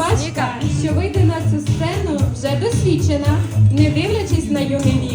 співачка, що вийде на цю сцену, вже досвідчена, не дивлячись на юний вік.